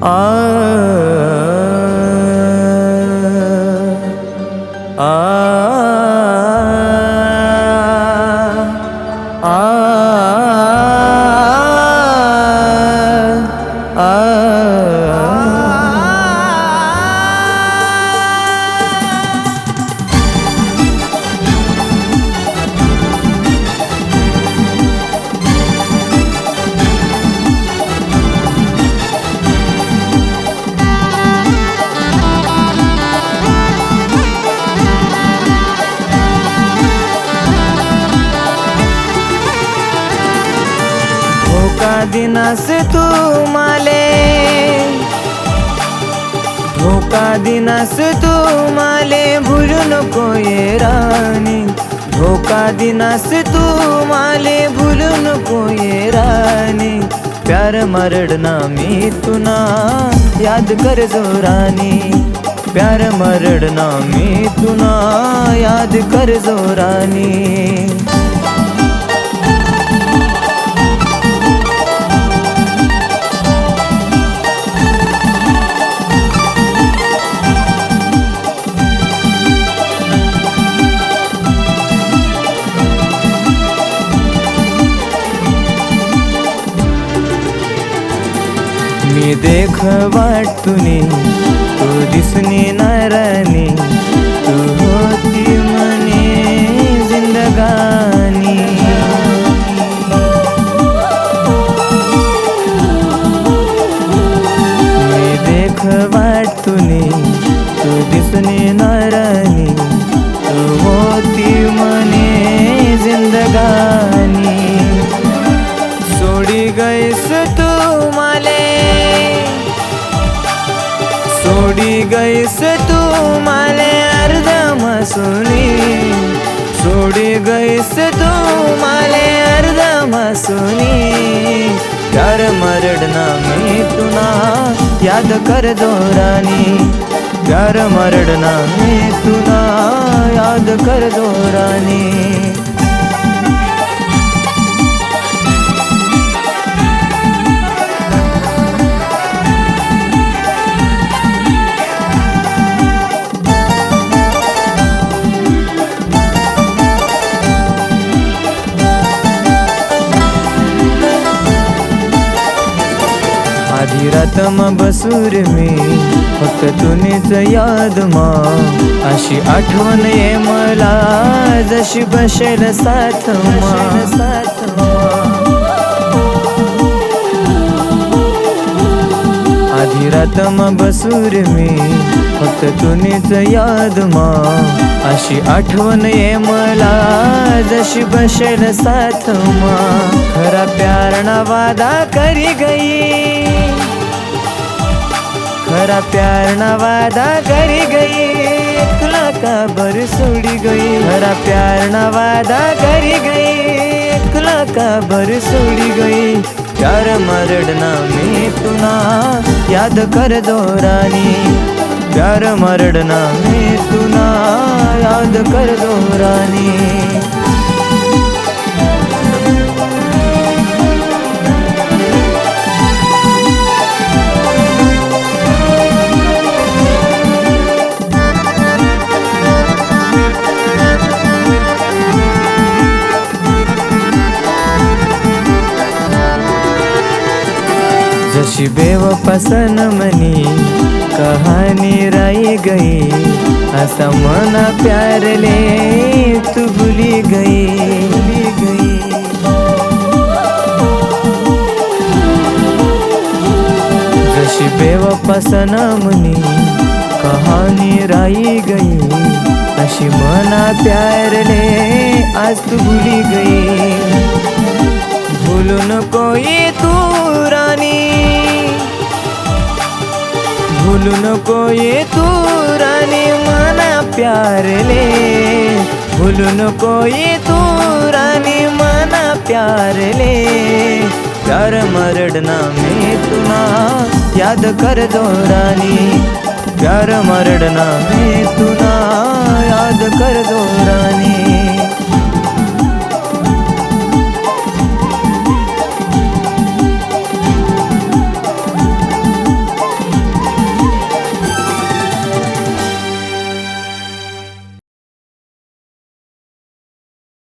Ah. धोका दिनास तू माले। दिनास तू माले नको ये राणी धोका दिनास तू माले भूलू नको ये राणी प्यार मरडना मी तुना याद कर जोरानी प्यार मरडना मी तुना याद कर जोरानी मी देख वाटतुनी तू दिसनी नारानी सोडी गईस तू माले अर्ध मसुनी सोडी गईस तू माले अर्ध मसुनी प्यार मरडना मी तुना याद कर दोरानी प्यार मरडना मी तुना याद कर दोरानी आधी रातम बसूर मी फक्त तुनीच याद मा. अशी आठवण ये मला जशी बसेल साथ मा. साथ आधी रातम बसूर मी फक्त तुनीच याद मा. अशी आठवण ये मला जशी बसेल साथ मा. खरा प्यार ना वादा करी गई. खरा प्यार ना वादा करी गई तुला का बर सोडी गई खरा प्यार ना वादा करी गई तुला का बर सोडी गई प्यार मरडना में तुना याद कर दो रानी। प्यार मरडना मी तुना याद कर दोरानी जशी बेवपासन मनी कहानी राई गई असा मना प्यारले तू भुली गई. भुली गई जशी बेवपासन मनी कहानी राई गई अशी मना प्यारले आज तू भुली गई. भूलू नको तू राणी. भूलू नको ये तू रानी मना प्यारले भूलू नको ये तू रानी मना प्यारले प्यार मरडना मी तुना, याद कर दो रानी। प्यार मरडना मी तुना, याद कर दो रानी।